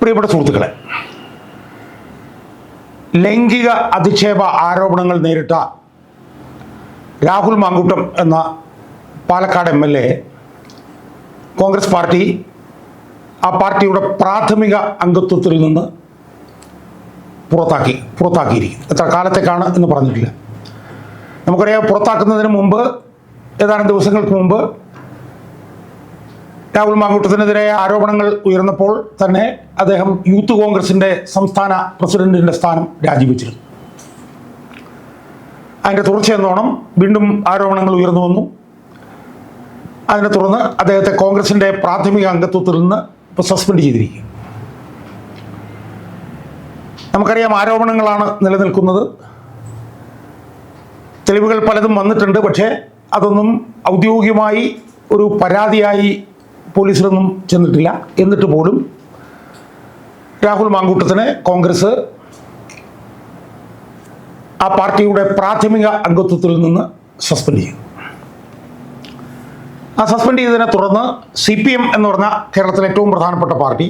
പ്രിയപ്പെട്ട സുഹൃത്തുക്കളെ ലൈംഗിക അധിക്ഷേപ ആരോപണങ്ങൾ നേരിട്ട രാഹുൽ മാങ്കുട്ടം എന്ന Palakkad M L A Congress party ആ പാർട്ടിയുടെ പ്രാഥമിക അംഗത്വത്തിൽ നിന്ന് പുറത്താക്കി പുറത്താക്കിയിരിക്കും എത്ര കാലത്തേക്കാണ് എന്ന് പറഞ്ഞിട്ടില്ല. നമുക്കറിയാം പുറത്താക്കുന്നതിന് മുമ്പ് ഏതാനും ദിവസങ്ങൾക്ക് മുമ്പ് രാഹുൽ മാങ്കൂട്ടത്തിനെതിരെ ആരോപണങ്ങൾ ഉയർന്നപ്പോൾ തന്നെ അദ്ദേഹം യൂത്ത് കോൺഗ്രസിന്റെ സംസ്ഥാന പ്രസിഡന്റിന്റെ സ്ഥാനം രാജിവെച്ചിരുന്നു അതിന്റെ തുടർച്ചയെന്നോണം വീണ്ടും ആരോപണങ്ങൾ ഉയർന്നു വന്നു. അതിനെ തുടർന്ന് അദ്ദേഹത്തെ കോൺഗ്രസിന്റെ പ്രാഥമിക അംഗത്വത്തിൽ നിന്ന് ഇപ്പോൾ സസ്പെൻഡ് ചെയ്തിരിക്കുക നമുക്കറിയാം ആരോപണങ്ങളാണ് നിലനിൽക്കുന്നത്. തെളിവുകൾ പലതും വന്നിട്ടുണ്ട് പക്ഷേ അതൊന്നും ഔദ്യോഗികമായി ഒരു പരാതിയായി പോലീസിലൊന്നും ചെന്നിട്ടില്ല. എന്നിട്ട് പോലും രാഹുൽ മാങ്കൂട്ടത്തിനെ കോൺഗ്രസ് ആ പാർട്ടിയുടെ പ്രാഥമിക അംഗത്വത്തിൽ നിന്ന് സസ്പെൻഡ് ചെയ്തു ആ സസ്പെൻഡ് ചെയ്തതിനെ തുടർന്ന് സി പി എം എന്ന് പറഞ്ഞ കേരളത്തിലെ ഏറ്റവും പ്രധാനപ്പെട്ട പാർട്ടി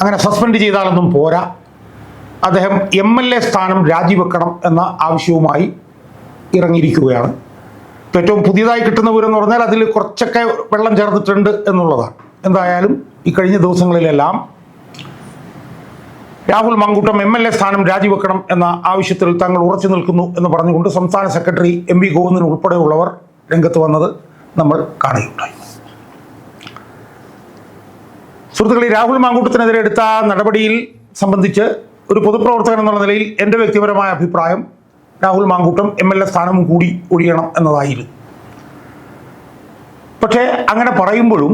അങ്ങനെ സസ്പെൻഡ് ചെയ്താലൊന്നും പോരാ. അദ്ദേഹം എം എൽ എ സ്ഥാനം രാജിവെക്കണം എന്ന ആവശ്യവുമായി ഇറങ്ങിയിരിക്കുകയാണ്. ഏറ്റവും പുതിയതായി കിട്ടുന്ന വിവരം പറഞ്ഞാൽ അതിൽ കുറച്ചൊക്കെ വെള്ളം ചേർന്നിട്ടുണ്ട് എന്നുള്ളതാണ്. എന്തായാലും ഈ കഴിഞ്ഞ ദിവസങ്ങളിലെല്ലാം Rahul Mamkoottam M L A സ്ഥാനം രാജിവെക്കണം എന്ന ആവശ്യത്തിൽ തങ്ങൾ ഉറച്ചു നിൽക്കുന്നു എന്ന് പറഞ്ഞുകൊണ്ട് സംസ്ഥാന സെക്രട്ടറി എം വി ഗോവിന്ദൻ ഉൾപ്പെടെയുള്ളവർ രംഗത്ത് വന്നത് നമ്മൾ കാണുകയുണ്ടായി. സുഹൃത്തുക്കളെ രാഹുൽ മാങ്കൂട്ടത്തിനെതിരെ എടുത്ത നടപടിയിൽ സംബന്ധിച്ച് ഒരു പൊതുപ്രവർത്തകൻ എന്നുള്ള നിലയിൽ എന്റെ വ്യക്തിപരമായ അഭിപ്രായം Rahul Mamkoottam M L A സ്ഥാനവും കൂടി ഒഴിയണം എന്നതായിരുന്നു. പക്ഷേ അങ്ങനെ പറയുമ്പോഴും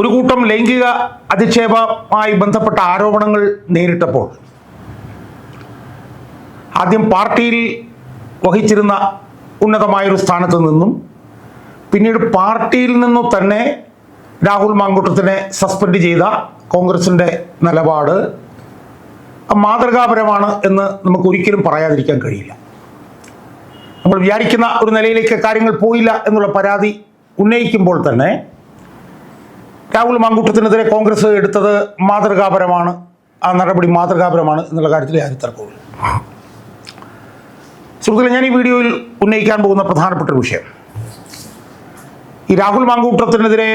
ഒരു കൂട്ടം ലൈംഗിക അധിക്ഷേപമായി ബന്ധപ്പെട്ട ആരോപണങ്ങൾ നേരിട്ടപ്പോൾ ആദ്യം പാർട്ടിയിൽ വഹിച്ചിരുന്ന ഉന്നതമായൊരു സ്ഥാനത്ത് നിന്നും പിന്നീട് പാർട്ടിയിൽ നിന്നു തന്നെ രാഹുൽ മാങ്കൂട്ടത്തിനെ സസ്പെൻഡ് ചെയ്ത കോൺഗ്രസിന്റെ നിലപാട് മാതൃകാപരമാണ് എന്ന് നമുക്ക് ഒരിക്കലും പറയാതിരിക്കാൻ കഴിയില്ല. നമ്മൾ വിചാരിക്കുന്ന ഒരു നിലയിലേക്ക് കാര്യങ്ങൾ പോയില്ല എന്നുള്ള പരാതി ഉന്നയിക്കുമ്പോൾ തന്നെ രാഹുൽ മാങ്കൂട്ടത്തിനെതിരെ കോൺഗ്രസ് എടുത്തത് മാതൃകാപരമാണ് ആ നടപടി മാതൃകാപരമാണ് എന്നുള്ള കാര്യത്തിൽ യാതൊരു തർക്കവുമില്ല. സുഹൃത്തുക്കളെ ഞാൻ ഈ വീഡിയോയിൽ ഉന്നയിക്കാൻ പോകുന്ന പ്രധാനപ്പെട്ട വിഷയം. ഈ രാഹുൽ മാങ്കൂട്ടത്തിനെതിരെ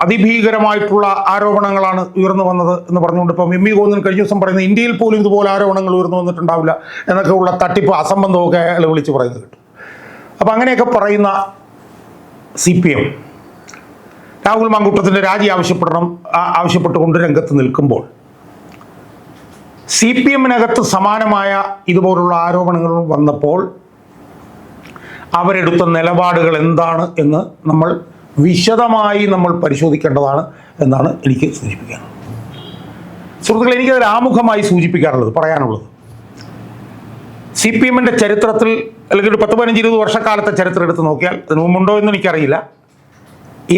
അതിഭീകരമായിട്ടുള്ള ആരോപണങ്ങളാണ് ഉയർന്നു വന്നത് എന്ന് പറഞ്ഞുകൊണ്ട് ഇപ്പം എം വി ഗോവിന്ദൻ കഴിഞ്ഞ ദിവസം പറയുന്നത് ഇന്ത്യയിൽ പോലും ഇതുപോലെ ആരോപണങ്ങൾ ഉയർന്നു വന്നിട്ടുണ്ടാവില്ല എന്നൊക്കെ ഉള്ള തട്ടിപ്പ് അസംബന്ധമൊക്കെ അയാൾ വിളിച്ച് പറയുന്നത് കേട്ടു. അപ്പം അങ്ങനെയൊക്കെ പറയുന്ന സി പി എം രാഹുൽ മാങ്കൂട്ടത്തിന്റെ രാജി ആവശ്യപ്പെടണം ആവശ്യപ്പെട്ടുകൊണ്ട് രംഗത്ത് നിൽക്കുമ്പോൾ സി പി എമ്മിനകത്ത് സമാനമായ ഇതുപോലുള്ള ആരോപണങ്ങൾ വന്നപ്പോൾ അവരെടുത്ത നിലപാടുകൾ എന്താണ് എന്ന് നമ്മൾ വിശദമായി നമ്മൾ പരിശോധിക്കേണ്ടതാണ് എന്നാണ് എനിക്ക് സൂചിപ്പിക്കാൻ. സുഹൃത്തുക്കളെ എനിക്കത് ആമുഖമായി സൂചിപ്പിക്കാറുള്ളത് പറയാനുള്ളത്. സി പി എമ്മിന്റെ ചരിത്രത്തിൽ അല്ലെങ്കിൽ ഒരു പത്ത് പതിനഞ്ച് ഇരുപത് വർഷക്കാലത്തെ ചരിത്രം എടുത്ത് നോക്കിയാൽ അതിന് മുമ്പുണ്ടോ എന്ന് എനിക്കറിയില്ല.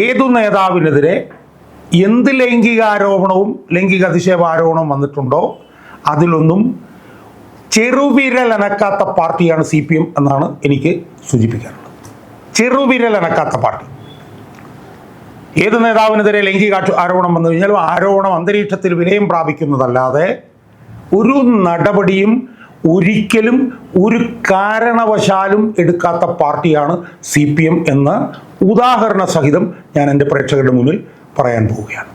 ഏതു നേതാവിനെതിരെ എന്ത് ലൈംഗികാരോപണവും ലൈംഗിക അധിക്ഷേപ ആരോപണവും വന്നിട്ടുണ്ടോ അതിലൊന്നും ചെറുവിരലനക്കാത്ത പാർട്ടിയാണ് സി പി എം എന്നാണ് എനിക്ക് സൂചിപ്പിക്കാറുള്ളത് ചെറുവിരലനക്കാത്ത പാർട്ടി. ഏത് നേതാവിനെതിരെ ലൈംഗിക ആരോപണം വന്നു കഴിഞ്ഞാലും ആരോപണം അന്തരീക്ഷത്തിൽ വിലയം പ്രാപിക്കുന്നതല്ലാതെ ഒരു നടപടിയും ഒരിക്കലും ഒരു കാരണവശാലും എടുക്കാത്ത പാർട്ടിയാണ് സി പി എം എന്ന് ഉദാഹരണ സഹിതം ഞാൻ എന്റെ പ്രേക്ഷകരുടെ മുന്നിൽ പറയാൻ പോവുകയാണ്.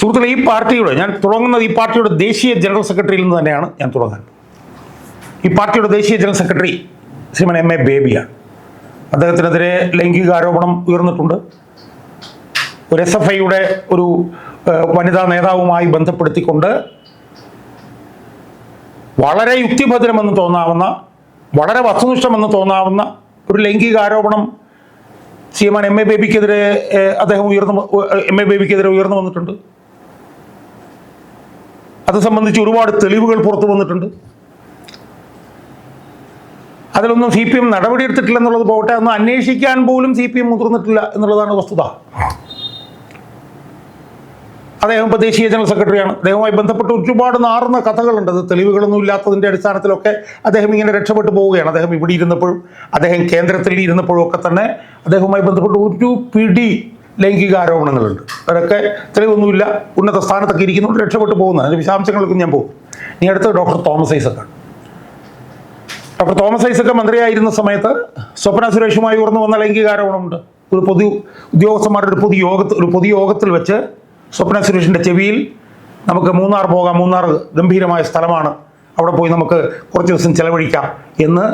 സുഹൃത്തുക്കളെ ഈ പാർട്ടിയുടെ ഞാൻ തുടങ്ങുന്നത് ഈ പാർട്ടിയുടെ ദേശീയ ജനറൽ സെക്രട്ടറിയിൽ നിന്ന് തന്നെയാണ് ഞാൻ തുടങ്ങാൻ ഈ പാർട്ടിയുടെ ദേശീയ general secretary Shriman M A ബേബിയാണ്. അദ്ദേഹത്തിനെതിരെ ലൈംഗിക ആരോപണം ഉയർന്നിട്ടുണ്ട്. ഒരു എസ് എഫ് ഐയുടെ ഒരു വനിതാ നേതാവുമായി ബന്ധപ്പെടുത്തിക്കൊണ്ട് വളരെ യുക്തിഭദ്രമെന്ന് തോന്നാവുന്ന വളരെ വസ്തുനിഷ്ഠമെന്ന് തോന്നാവുന്ന ഒരു ലൈംഗിക ആരോപണം സി എം എം എ ബേബിക്കെതിരെ അദ്ദേഹം ഉയർന്നു എം എ ബേബിക്കെതിരെ ഉയർന്നു വന്നിട്ടുണ്ട്. അത് സംബന്ധിച്ച് ഒരുപാട് തെളിവുകൾ പുറത്തു വന്നിട്ടുണ്ട്. അതിലൊന്നും സി പി എം നടപടിയെടുത്തിട്ടില്ല എന്നുള്ളത് പോകട്ടെ ഒന്നും അന്വേഷിക്കാൻ പോലും സി പി എം മുതിർന്നിട്ടില്ല എന്നുള്ളതാണ് വസ്തുത. അദ്ദേഹം ഇപ്പോൾ ദേശീയ ജനറൽ സെക്രട്ടറിയാണ്. അദ്ദേഹവുമായി ബന്ധപ്പെട്ട് ഒരുപാട് നാറുന്ന കഥകളുണ്ട്. അത് തെളിവുകളൊന്നും ഇല്ലാത്തതിന്റെ അടിസ്ഥാനത്തിലൊക്കെ അദ്ദേഹം ഇങ്ങനെ രക്ഷപ്പെട്ടു പോവുകയാണ്. അദ്ദേഹം ഇവിടെ ഇരുന്നപ്പോഴും അദ്ദേഹം കേന്ദ്രത്തിൽ ഇരുന്നപ്പോഴും ഒക്കെ തന്നെ അദ്ദേഹവുമായി ബന്ധപ്പെട്ട് ഒരു പിടി ലൈംഗിക ആരോപണങ്ങളുണ്ട്. അവരൊക്കെ തെളിവൊന്നുമില്ല. ഉന്നത സ്ഥാനത്തൊക്കെ ഇരിക്കുന്നുണ്ട് രക്ഷപ്പെട്ടു പോകുന്നത് അതിന്റെ വിശദാംശങ്ങൾക്കും ഞാൻ പോകും. ഇനി അടുത്ത് ഡോക്ടർ തോമസ് ഐസക്കാണ്. ഡോക്ടർ തോമസ് ഐസക്ക് മന്ത്രിയായിരുന്ന സമയത്ത് സ്വപ്ന സുരേഷുമായി ഉയർന്നു വന്ന ലൈംഗിക ആരോപണമുണ്ട് ഒരു പൊതു ഉദ്യോഗസ്ഥന്മാരുടെ ഒരു പൊതു യോഗത്തിൽ ഒരു പൊതുയോഗത്തിൽ വെച്ച് സ്വപ്ന സുരേഷിന്റെ ചെവിയിൽ നമുക്ക് മൂന്നാർ പോകാം. മൂന്നാർ ഗംഭീരമായ സ്ഥലമാണ്. അവിടെ പോയി നമുക്ക് കുറച്ച് ദിവസം ചെലവഴിക്കാം എന്ന്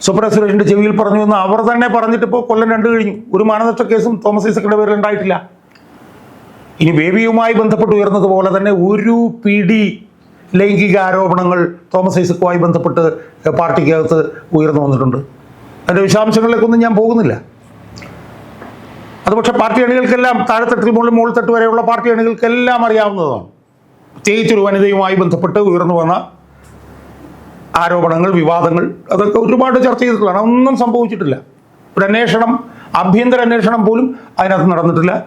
സ്വപ്ന സുരേഷിന്റെ ചെവിയിൽ പറഞ്ഞു എന്ന് അവർ തന്നെ പറഞ്ഞിട്ട് ഇപ്പോൾ കൊല്ലം രണ്ട് കഴിഞ്ഞു. ഒരു മാനനഷ്ട കേസും തോമസ് ഐസക്കിന്റെ പേരിൽ ഉണ്ടായിട്ടില്ല. ഇനി ബേബിയുമായി ബന്ധപ്പെട്ട് ഉയർന്നതുപോലെ തന്നെ ഒരു പിടി ലൈംഗിക ആരോപണങ്ങൾ തോമസ് ഐസക്കുമായി ബന്ധപ്പെട്ട് പാർട്ടിക്കകത്ത് ഉയർന്നു വന്നിട്ടുണ്ട്. അതിന്റെ വിശദാംശങ്ങളിലേക്കൊന്നും ഞാൻ പോകുന്നില്ല. അത് പക്ഷേ പാർട്ടി അണികൾക്കെല്ലാം താഴെത്തട്ടിൽ മുകളിൽ മുകളിൽ വരെയുള്ള പാർട്ടി അണികൾക്കെല്ലാം അറിയാവുന്നതാണ്. പ്രത്യേകിച്ചൊരു വനിതയുമായി ബന്ധപ്പെട്ട് ഉയർന്നു വന്ന ആരോപണങ്ങൾ വിവാദങ്ങൾ അതൊക്കെ ഒരുപാട് ചർച്ച ചെയ്തിട്ടുള്ളതാണ്. ഒന്നും സംഭവിച്ചിട്ടില്ല. ഒരു അന്വേഷണം ആഭ്യന്തര അന്വേഷണം പോലും അതിനകത്ത് നടന്നിട്ടില്ല.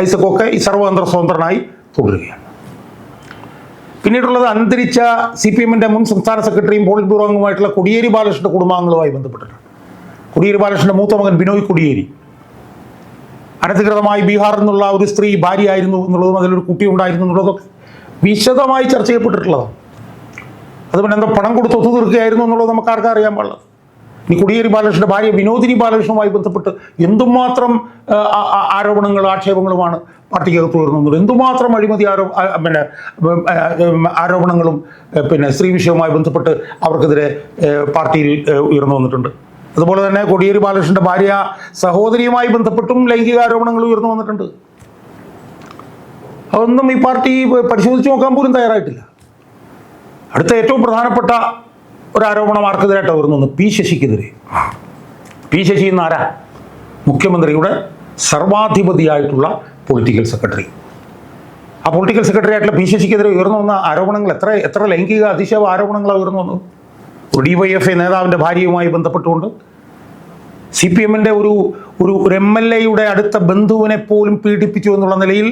ഐസക്കൊക്കെ ഈ സർവതന്ത്ര സ്വതന്ത്രനായി തുടരുകയാണ്. പിന്നീടുള്ളത് അന്തരിച്ച സി പി എമ്മിന്റെ മുൻ സംസ്ഥാന സെക്രട്ടറിയും പോളിറ്റ് ബ്യൂറോ അംഗവുമായിട്ടുള്ള കൊടിയേരി ബാലകൃഷ്ണന്റെ കുടുംബാംഗങ്ങളുമായി ബന്ധപ്പെട്ടിട്ടുണ്ട്. കൊടിയേരി ബാലകൃഷ്ണന്റെ മൂത്ത മകൻ ബിനോയ് കൊടിയേരി. അനധികൃതമായി ബീഹാറിൽ നിന്നുള്ള ഒരു സ്ത്രീ ഭാര്യയായിരുന്നു എന്നുള്ളതും അതിലൊരു കുട്ടി ഉണ്ടായിരുന്നു എന്നുള്ളതൊക്കെ വിശദമായി ചർച്ച ചെയ്യപ്പെട്ടിട്ടുള്ളതാണ്. അതുപോലെ എന്തോ പണം കൊടുത്ത് ഒത്തു തീർക്കുകയായിരുന്നു എന്നുള്ളത് നമുക്ക് ആർക്കും അറിയാൻ പാടില്ല. ഇനി കുടിയേരി ബാലകൃഷ്ണന്റെ ഭാര്യ വിനോദിനി ബാലകൃഷ്ണനുമായി ബന്ധപ്പെട്ട് എന്തുമാത്രം ആരോപണങ്ങളും ആക്ഷേപങ്ങളുമാണ് പാർട്ടിക്കകത്ത് ഉയർന്നത്. എന്തുമാത്രം അഴിമതി ആരോ പിന്നെ ആരോപണങ്ങളും പിന്നെ സ്ത്രീ വിഷയവുമായി ബന്ധപ്പെട്ട് അവർക്കെതിരെ പാർട്ടിയിൽ ഉയർന്നു വന്നിട്ടുണ്ട്. അതുപോലെ തന്നെ കൊടിയേരി ബാലകൃഷ്ണന്റെ ഭാര്യ സഹോദരിയുമായി ബന്ധപ്പെട്ടും ലൈംഗിക ആരോപണങ്ങൾ ഉയർന്നു വന്നിട്ടുണ്ട്. അതൊന്നും ഈ പാർട്ടി പരിശോധിച്ച് നോക്കാൻ പോലും തയ്യാറായിട്ടില്ല. അടുത്ത ഏറ്റവും പ്രധാനപ്പെട്ട ഒരു ആരോപണം ആർക്കെതിരായിട്ട് ഉയർന്നു പി ശശിക്കെതിരെ. പി ശശി എന്ന് ആരാ? മുഖ്യമന്ത്രിയുടെ സർവാധിപതിയായിട്ടുള്ള പൊളിറ്റിക്കൽ സെക്രട്ടറി ആ പൊളിറ്റിക്കൽ സെക്രട്ടറി ആയിട്ടുള്ള പി ശശിക്കെതിരെ ഉയർന്നു വന്ന ആരോപണങ്ങൾ എത്ര എത്ര ലൈംഗിക അതിശയ ആരോപണങ്ങളാണ് ഉയർന്നു വന്നത്? ഡി വൈ എഫ് ഐ നേതാവിന്റെ ഭാര്യയുമായി ബന്ധപ്പെട്ടുകൊണ്ട് സി പി എമ്മിന്റെ ഒരു ഒരു ഒരു എം എൽ എയുടെ അടുത്ത ബന്ധുവിനെ പോലും പീഡിപ്പിച്ചു എന്നുള്ള നിലയിൽ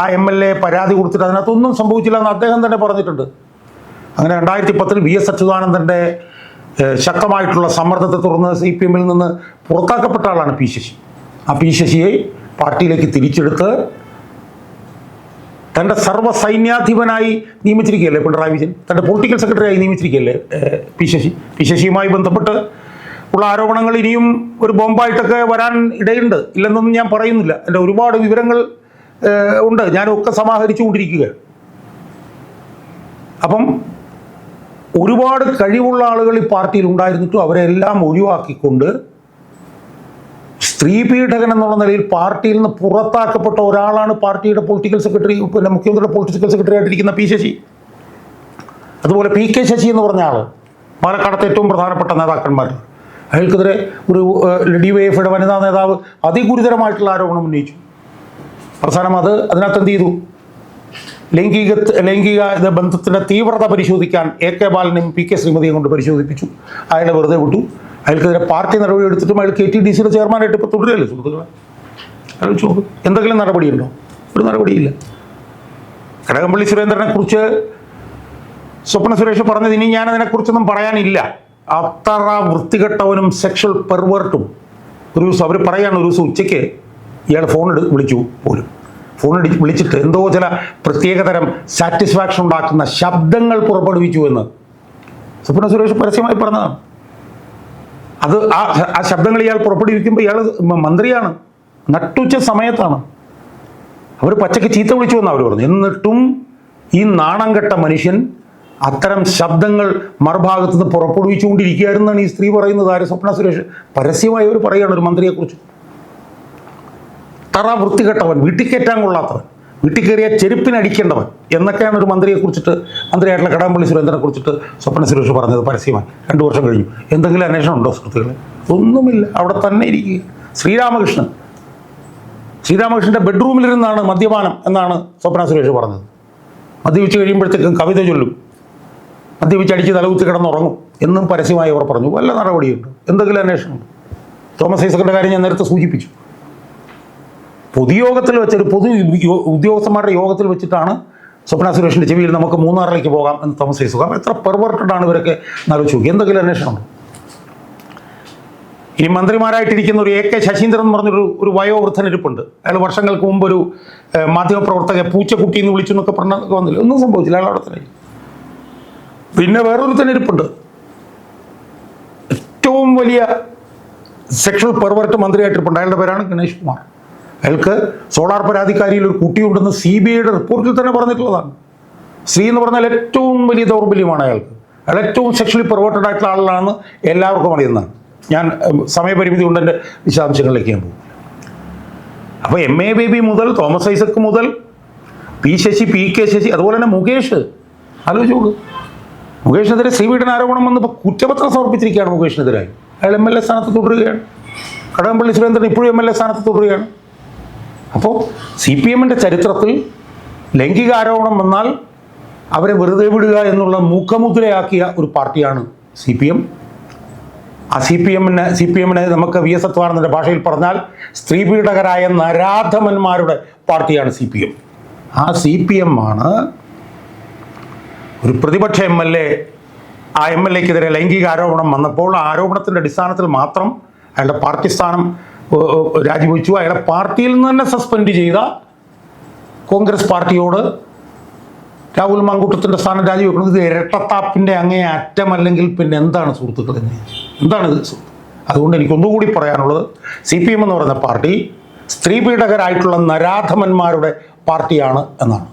ആ എം എൽ എ പരാതി കൊടുത്തിട്ട് അതിനകത്തൊന്നും സംഭവിച്ചില്ല എന്ന് അദ്ദേഹം തന്നെ പറഞ്ഞിട്ടുണ്ട്. അങ്ങനെ രണ്ടായിരത്തി പത്തിൽ വി എസ് അച്യുതാനന്ദന്റെ ശക്തമായിട്ടുള്ള സമ്മർദ്ദത്തെ തുടർന്ന് സി പി എമ്മിൽ നിന്ന് പുറത്താക്കപ്പെട്ട ആളാണ് പി ശശി. ആ പി ശശിയെ പാർട്ടിയിലേക്ക് തിരിച്ചെടുത്ത് തന്റെ സർവ സൈന്യാധിപനായി നിയമിച്ചിരിക്കുകയല്ലേ പിണറായി വിജയൻ? തന്റെ പൊളിറ്റിക്കൽ സെക്രട്ടറിയായി നിയമിച്ചിരിക്കുകയല്ലേ പി ശശി? പി ശശിയുമായി ബന്ധപ്പെട്ട് ഉള്ള ആരോപണങ്ങൾ ഇനിയും ഒരു ബോംബായിട്ടൊക്കെ വരാൻ ഇടയുണ്ട്. ഇല്ലെന്നൊന്നും ഞാൻ പറയുന്നില്ല. എന്റെ ഒരുപാട് വിവരങ്ങൾ ഉണ്ട്. ഞാനൊക്കെ സമാഹരിച്ചുകൊണ്ടിരിക്കുക അപ്പം ഒരുപാട് കഴിവുള്ള ആളുകൾ ഈ പാർട്ടിയിൽ ഉണ്ടായിരുന്നിട്ടും അവരെല്ലാം ഒഴിവാക്കിക്കൊണ്ട് സ്ത്രീ പീഡകൻ എന്നുള്ള നിലയിൽ പാർട്ടിയിൽ നിന്ന് പുറത്താക്കപ്പെട്ട ഒരാളാണ് പാർട്ടിയുടെ പൊളിറ്റിക്കൽ സെക്രട്ടറി പിന്നെ മുഖ്യമന്ത്രിയുടെ പൊളിറ്റിക്കൽ സെക്രട്ടറി ആയിട്ടിരിക്കുന്ന പി ശശി. അതുപോലെ പി കെ ശശി എന്ന് പറഞ്ഞ ആൾ പാലക്കാടത്തെ ഏറ്റവും പ്രധാനപ്പെട്ട നേതാക്കന്മാർ അയാൾക്കെതിരെ ഒരു ഡി വൈ എഫിയുടെ വനിതാ നേതാവ് അതിഗുരുതരമായിട്ടുള്ള ആരോപണം ഉന്നയിച്ചു. അവസാനം അത് അതിനകത്ത് എന്ത് ചെയ്തു? ലൈംഗിക ലൈംഗിക ബന്ധത്തിന്റെ തീവ്രത പരിശോധിക്കാൻ എ കെ ബാലനെയും പി കെ ശ്രീമതിയും കൊണ്ട് പരിശോധിപ്പിച്ചു. അയാളെ വെറുതെ വിട്ടു. അയാൾക്കെതിരെ പാർട്ടി നടപടി എടുത്തിട്ടും അയാൾ കെ ടി ഡി സിയുടെ ചെയർമാനായിട്ട് ഇപ്പോൾ തുടരുകയല്ലേ സുഹൃത്തുക്കളെ? ആലോചിച്ച് നോക്ക് എന്തെങ്കിലും നടപടിയുണ്ടോ? ഒരു നടപടിയില്ല. കടകംപള്ളി സുരേന്ദ്രനെ കുറിച്ച് സ്വപ്ന സുരേഷ് പറഞ്ഞത് ഇനി ഞാനതിനെക്കുറിച്ചൊന്നും പറയാനില്ല. അത്ര വൃത്തികെട്ടവനും സെക്ഷൽ പെർവേർട്ടും ഒരു ദിവസം അവർ പറയാണ് ഒരു ദിവസം ഉച്ചയ്ക്ക് ഇയാൾ ഫോൺ വിളിച്ചു പോലും. അടി വിളിച്ചിട്ട് എന്തോ ചില പ്രത്യേകതരം സാറ്റിസ്ഫാക്ഷൻ ഉണ്ടാക്കുന്ന ശബ്ദങ്ങൾ പുറപ്പെടുവിച്ചു എന്ന്. സ്വപ്ന സുരേഷ് പരസ്യമായി പറഞ്ഞതാണ്. അത് ആ ആ ശബ്ദങ്ങൾ ഇയാൾ പുറപ്പെടുവിക്കുമ്പോൾ ഇയാൾ മന്ത്രിയാണ്. നട്ടുച്ച സമയത്താണ്. അവർ പച്ചയ്ക്ക് ചീത്ത വിളിച്ചു എന്ന് അവർ പറഞ്ഞു. എന്നിട്ടും ഈ നാണം കെട്ട മനുഷ്യൻ അത്തരം ശബ്ദങ്ങൾ മറുഭാഗത്ത് നിന്ന് പുറപ്പെടുവിച്ചുകൊണ്ടിരിക്കുകയായിരുന്നാണ് ഈ സ്ത്രീ പറയുന്നത്. ആര്? സ്വപ്ന സുരേഷ്. പരസ്യമായി അവർ പറയുകയാണ് ഒരു മന്ത്രിയെക്കുറിച്ച്. തറ വൃത്തികെട്ടവൻ വീട്ടിൽ കയറ്റാൻ കൊള്ളാത്തവൻ വീട്ടിൽ കയറിയ ചെരുപ്പിനടിക്കേണ്ടവൻ എന്നൊക്കെയാണ് ഒരു മന്ത്രിയെ കുറിച്ചിട്ട് മന്ത്രിയായിട്ടുള്ള കടകംപള്ളി സുരേന്ദ്രനെ കുറിച്ചിട്ട് സ്വപ്ന സുരേഷ് പറഞ്ഞത് പരസ്യമായി. രണ്ടു വർഷം കഴിഞ്ഞു. എന്തെങ്കിലും അന്വേഷണം ഉണ്ടോ സുഹൃത്തുക്കളെ? ഒന്നുമില്ല. അവിടെ തന്നെ ഇരിക്കുക. ശ്രീരാമകൃഷ്ണൻ. ശ്രീരാമകൃഷ്ണന്റെ ബെഡ്റൂമിലിരുന്നാണ് മദ്യപാനം എന്നാണ് സ്വപ്ന സുരേഷ് പറഞ്ഞത്. മദ്യപിച്ച് കഴിയുമ്പോഴത്തേക്കും കവിത ചൊല്ലും. മദ്യപിച്ച് അടിച്ച് തലകുത്തി കിടന്നുറങ്ങും എന്നും പരസ്യമായി അവർ പറഞ്ഞു. വല്ല നടപടിയുണ്ട്? എന്തെങ്കിലും അന്വേഷണമുണ്ട് തോമസ് ഐസക്കിന്റെ കാര്യം ഞാൻ നേരത്തെ സൂചിപ്പിച്ചു. പൊതുയോഗത്തിൽ വെച്ചൊരു പൊതു ഉദ്യോഗസ്ഥന്മാരുടെ യോഗത്തിൽ വെച്ചിട്ടാണ് സ്വപ്ന സുരേഷിന്റെ ചെവിയിൽ നമുക്ക് മൂന്നാറിലേക്ക് പോകാം എന്ന് തോമസ് സുഖം എത്ര പെർവർട്ടഡ് ആണ് ഇവരൊക്കെ എന്നാലോചിച്ചു എന്തെങ്കിലും അന്വേഷണം ഇനി മന്ത്രിമാരായിട്ടിരിക്കുന്ന ഒരു എ കെ ശശീന്ദ്രൻ എന്ന് പറഞ്ഞൊരു ഒരു വയോവൃദ്ധൻ ഇരിപ്പുണ്ട്. അയാൾ വർഷങ്ങൾക്ക് മുമ്പ് ഒരു മാധ്യമപ്രവർത്തക പൂച്ചക്കുട്ടി എന്ന് വിളിച്ചു എന്നൊക്കെ പറഞ്ഞൊക്കെ വന്നില്ല? ഒന്നും സംഭവിച്ചില്ല. അയാൾ അവിടെ തന്നെ. പിന്നെ വേറൊരുത്തൻ ഇരിപ്പുണ്ട്. ഏറ്റവും വലിയ സെക്ഷൽ പെർവർട്ട് മന്ത്രിയായിട്ടിരിപ്പുണ്ട്. അയാളുടെ പേരാണ് ഗണേഷ് കുമാർ. അയാൾക്ക് സോളാർ പരാതിക്കാരിയിൽ ഒരു കുട്ടിയുണ്ടെന്ന് സി ബി ഐയുടെ റിപ്പോർട്ടിൽ തന്നെ പറഞ്ഞിട്ടുള്ളതാണ്. സ്ത്രീ എന്ന് പറഞ്ഞാൽ ഏറ്റവും വലിയ ദൗർബല്യമാണ് അയാൾക്ക്. അയാൾ ഏറ്റവും സെക്ഷലി പെർവേർട്ടഡ് ആയിട്ടുള്ള ആളാണെന്ന് എല്ലാവർക്കും അറിയുന്നതാണ്. ഞാൻ സമയപരിമിതി കൊണ്ട് എന്റെ വിശദാംശങ്ങളിലേക്ക് ഞാൻ പോകും. അപ്പോൾ എം എ ബേബി മുതൽ തോമസ് ഐസക് മുതൽ P Sasi P K Sasi അതുപോലെ തന്നെ മുകേഷ്. ആലോചിച്ചു നോക്ക്. മുകേഷിനെതിരെ ശ്രീപീഠന ആരോപണം വന്ന് ഇപ്പോൾ കുറ്റപത്രം സമർപ്പിച്ചിരിക്കുകയാണ് മുകേഷിനെതിരായി. അയാൾ എം എൽ എ സ്ഥാനത്ത് തുടരുകയാണ്. കടകംപള്ളി സുരേന്ദ്രൻ ഇപ്പോഴും എം എൽ എ സ്ഥാനത്ത് തുടരുകയാണ്. അപ്പോൾ സി പി എമ്മിന്റെ ചരിത്രത്തിൽ ലൈംഗിക ആരോപണം വന്നാൽ അവരെ വെറുതെ വിടുക എന്നുള്ള മൂക്കമുദ്രയാക്കിയ ഒരു പാർട്ടിയാണ് സി പി എം. ആ സി പി എമ്മിന് സി പി എമ്മിനെ നമുക്ക് വി എസ് സത്വാനന്ദന്റെ ഭാഷയിൽ പറഞ്ഞാൽ സ്ത്രീപീഡകരായ നരാധമന്മാരുടെ പാർട്ടിയാണ് സി പി എം. ആ സി പി എം ആണ് ഒരു പ്രതിപക്ഷ എം എൽ എ ആ എം എൽ എക്കെതിരെ ലൈംഗിക ആരോപണം വന്നപ്പോൾ ആ ആരോപണത്തിന്റെ അടിസ്ഥാനത്തിൽ മാത്രം അയാളുടെ പാർട്ടി സ്ഥാനം രാജിവെച്ചു. അയാളെ പാർട്ടിയിൽ നിന്ന് തന്നെ സസ്പെൻഡ് ചെയ്ത കോൺഗ്രസ് പാർട്ടിയോട് രാഹുൽ മാങ്കൂട്ടത്തിന്റെ സ്ഥാനം രാജിവെക്കുന്നത് ഇരട്ടത്താപ്പിന്റെ അങ്ങേ അറ്റമല്ലെങ്കിൽ പിന്നെ എന്താണ് സുഹൃത്തുക്കളെ? എന്താണ് ഇത്? അതുകൊണ്ട് എനിക്ക് ഒന്നുകൂടി പറയാനുള്ളത് സി പി എം എന്ന് പറയുന്ന പാർട്ടി സ്ത്രീപീഡകരായിട്ടുള്ള നരാധമന്മാരുടെ പാർട്ടിയാണ് എന്നാണ്.